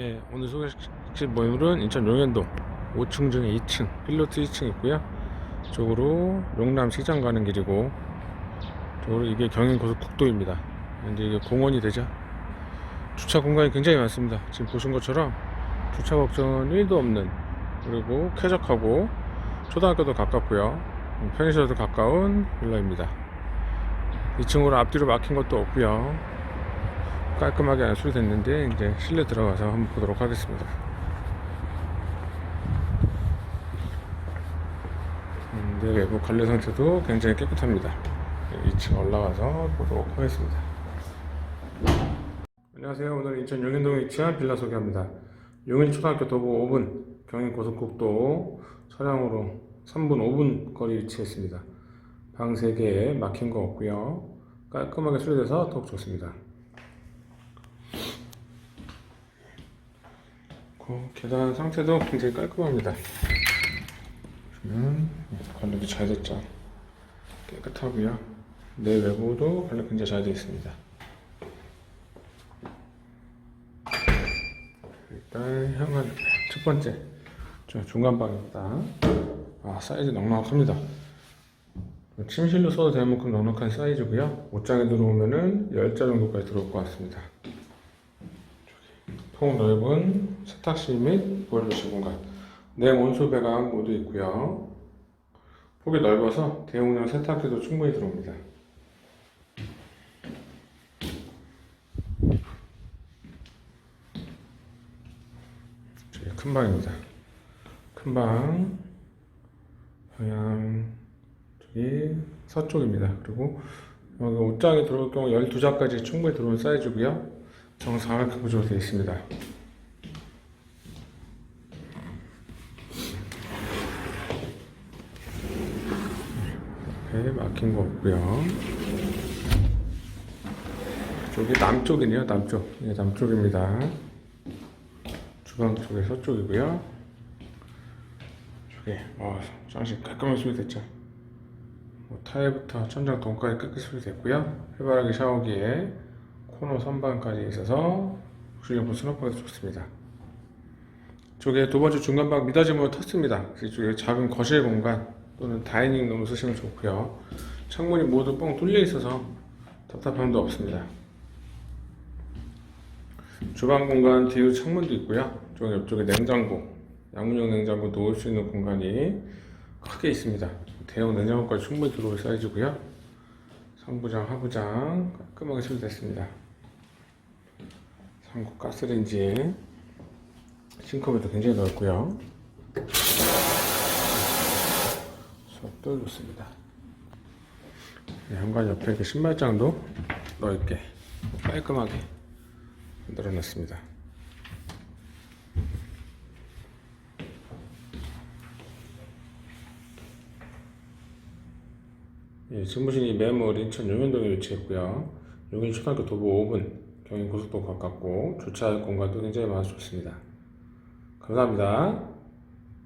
예, 오늘 소개시킬 모임은 인천 용현동 5층 중에 2층, 필로트 2층 있고요. 쪽으로 용남 시장 가는 길이고, 쪽으로 이게 경인고속국도입니다. 이제 이게 공원이 되죠. 주차 공간이 굉장히 많습니다. 지금 보신 것처럼 주차 걱정은 1도 없는, 그리고 쾌적하고, 초등학교도 가깝고요. 편의시설도 가까운 빌라입니다. 2층으로 앞뒤로 막힌 것도 없고요. 깔끔하게 안수됐는데 이제 실내 들어가서 한번 보도록 하겠습니다. 음, 네, 외부 관리 상태도 굉장히 깨끗합니다. 2층 올라가서 보도록 하겠습니다. 안녕하세요. 오늘 인천 용인동에 위치한 빌라 소개합니다. 용인초등학교 도보 5분, 경인고속국도 차량으로 3분 5분 거리 위치했습니다. 방 3개에 막힌 거 없고요. 깔끔하게 수리돼서 더욱 좋습니다. 그 계단 상태도 굉장히 깔끔합니다. 보시면 관리도 잘 됐죠. 깨끗하고요. 내외부도 관리 굉장히 잘 되어 있습니다. 일단 현관 첫 번째 저 중간 방입니다. 아 사이즈 넉넉합니다. 침실로 써도 될 만큼 넉넉한 사이즈고요. 옷장에 들어오면은 10자 정도까지 들어올 것 같습니다. 통 넓은 세탁실 및 보일러실 공간, 냉온수 배관 모두 있고요. 폭이 넓어서 대용량 세탁기도 충분히 들어옵니다. 큰 방입니다. 큰 방, 방향 저기 서쪽입니다. 그리고 여기 옷장에 들어올 경우 12자까지 충분히 들어온 사이즈고요. 정상하게 구조로 되어 있습니다. 이렇게 막힌 거 없고요. 저기 남쪽이네요. 남쪽. 예, 남쪽입니다. 주방 쪽에 서쪽이고요. 저기 와, 장식 깔끔하게 수리됐죠. 뭐, 타일부터 천장 동까지 깨끗이 수리됐고요. 해바라기 샤워기에 코너 선반까지 있어서 수리용품 수납하기도 좋습니다. 쪽에 두 번째 중간방 미닫이문을 텄습니다. 이쪽에 작은 거실 공간 또는 다이닝룸을 쓰시면 좋고요. 창문이 모두 뻥 뚫려 있어서 답답함도 없습니다. 주방 공간 뒤로 창문도 있고요. 쪽 옆쪽에 냉장고, 양문형 냉장고 놓을 수 있는 공간이 크게 있습니다. 대형 냉장고까지 충분히 들어올 사이즈고요. 상부장, 하부장 깔끔하게 수리됐습니다. 상고 가스레인지 싱크대도 굉장히 넓고요. 수압도 좋습니다. 네, 현관 옆에 이렇게 신발장도 넓게 깔끔하게 만들어놨습니다. 예, 주무신이 매물 인천 용현동에 위치했고요. 용인 초등학교 도보 5분, 경인 고속도로 가깝고 주차할 공간도 굉장히 많아서 좋습니다. 감사합니다.